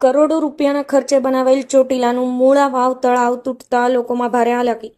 કરોડો રૂપિયાના ખર્ચે બનાવેલ ચોટીલાનું મૂળા વાવ તળાવ તૂટતા લોકોમાં ભારે હાલાકી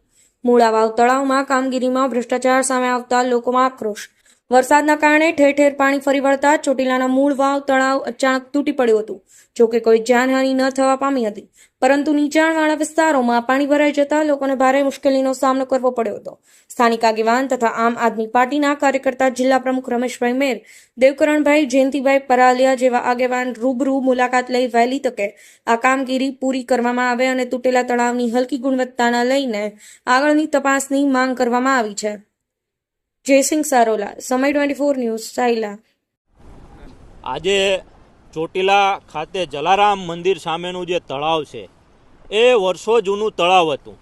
મૂળા વાવ તળાવમાં કામગીરીમાં ભ્રષ્ટાચાર સામે આવતા લોકોમાં આક્રોશ. વરસાદના કારણે ઠેર ઠેર પાણી ફરી વળતા ચોટીલાના મૂળ વાવ, તળાવ અચાનક તૂટી પડ્યું હતું. જોકે કોઈ જાનહાનિ ન થવા પામી હતી. પરંતુ નીચાણવાળા વિસ્તારોમાં પાણી ભરાઈ જતા લોકોને ભારે મુશ્કેલીનો સામનો કરવો પડ્યો હતો. સ્થાનિક આગેવાન તથા આમ આદમી પાર્ટીના કાર્યકર્તા જિલ્લા પ્રમુખ રમેશભાઈ મેર, દેવકરણભાઈ જયંતિભાઈ પરાલિયા જેવા આગેવાન રૂબરૂ મુલાકાત લઈ વહેલી તકે આ કામગીરી પૂરી કરવામાં આવે અને તૂટેલા તળાવની હલકી ગુણવત્તાના લઈને આગળની તપાસની માંગ કરવામાં આવી છે. જયસિંહ સારોલા, સમય ટ્વેન્ટી ફોર ન્યૂઝ, સાયલા. આજે ચોટીલા ખાતે જલારામ મંદિર સામેનું જે તળાવ છે, એ વર્ષો જૂનું તળાવ હતું.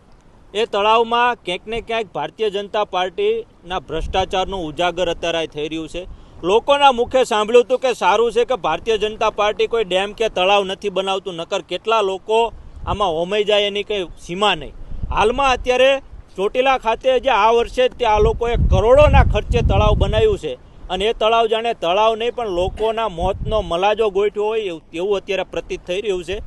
એ તળાવમાં ક્યાંક ને ક્યાંક ભારતીય જનતા પાર્ટીના ભ્રષ્ટાચારનું ઉજાગર અત્યારે થઈ રહ્યું છે. લોકોના મુખે સાંભળ્યું હતું કે સારું છે કે ભારતીય જનતા પાર્ટી કોઈ ડેમ કે તળાવ નથી બનાવતું, નકર કેટલા લોકો આમાં હોમાઈ જાય એની કંઈ સીમા નહીં. હાલમાં અત્યારે ચોટીલા ખાતે જે આ વર્ષે તે આ લોકોએ કરોડોના ખર્ચે તળાવ બનાવ્યું છે. અને એ તળાવ જાણે તળાવ નહીં, પણ લોકોના મોતનો મલાજો ગોઠવ્યો હોય એવું તેવું અત્યારે પ્રતીત થઈ રહ્યું છે.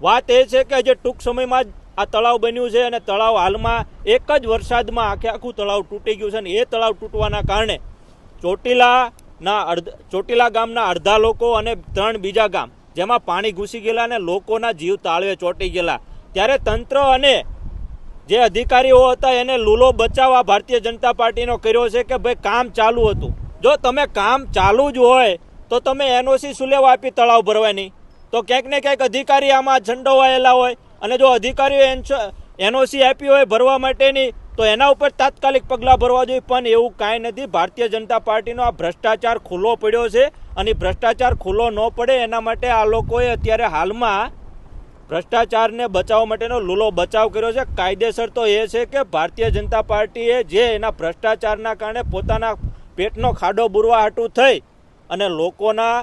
વાત એ છે કે જે ટૂંક સમયમાં જ આ તળાવ બન્યું છે અને તળાવ હાલમાં એક જ વરસાદમાં આખે આખું તળાવ તૂટી ગયું છે અને એ તળાવ તૂટવાના કારણે ચોટીલાના અડધ ચોટીલા ગામના અડધા લોકો અને ત્રણ બીજા ગામ, જેમાં પાણી ઘૂસી ગયેલા અને લોકોના જીવ તાળવે ચોંટી ગયેલા. ત્યારે તંત્ર અને જે અધિકારીઓ હતા એને લૂલો બચાવવા ભારતીય જનતા પાર્ટીનો કર્યો છે કે ભાઈ કામ ચાલુ હતું. જો તમે કામ ચાલુ જ હોય, તો તમે એનઓસી સુલેવ આપી તળાવ ભરવાની? તો ક્યાંક ને ક્યાંક અધિકારી આમાં ઝંડોવાયેલા હોય અને જો અધિકારીઓ એનઓસી આપી હોય ભરવા માટેની, તો એના ઉપર તાત્કાલિક પગલાં ભરવા જોઈએ. પણ એવું કાંઈ નથી. ભારતીય જનતા પાર્ટીનો આ ભ્રષ્ટાચાર ખુલ્લો પડ્યો છે અને ભ્રષ્ટાચાર ખુલ્લો ન પડે એના માટે આ લોકોએ અત્યારે હાલમાં ભ્રષ્ટાચારને બચાવવા માટેનો લૂલો બચાવ કર્યો છે. કાયદેસર તો એ છે કે ભારતીય જનતા પાર્ટીએ જે એના ભ્રષ્ટાચારના કારણે પોતાના પેટનો ખાડો બુરવા હાટું થઈ અને લોકોના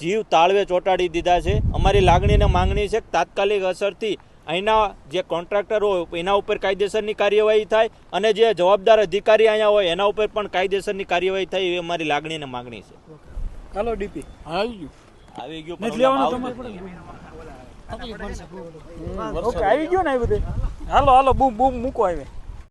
જીવ તાળવે ચોંટાડી દીધા છે. અમારી લાગણીને માંગણી છે કે તાત્કાલિક અસરથી અહીંના જે કોન્ટ્રાક્ટર હોય એના ઉપર કાયદેસરની કાર્યવાહી થાય અને જે જવાબદાર અધિકારી અહીંયા હોય એના ઉપર પણ કાયદેસરની કાર્યવાહી થાય એવી અમારી લાગણીને માંગણી છે. હાલો ડીપી. આવી ગયું. આવી ગયું. ઓકે આવી ગયો ને બધે? હાલો હાલો બૂમ બૂમ મૂકો આવે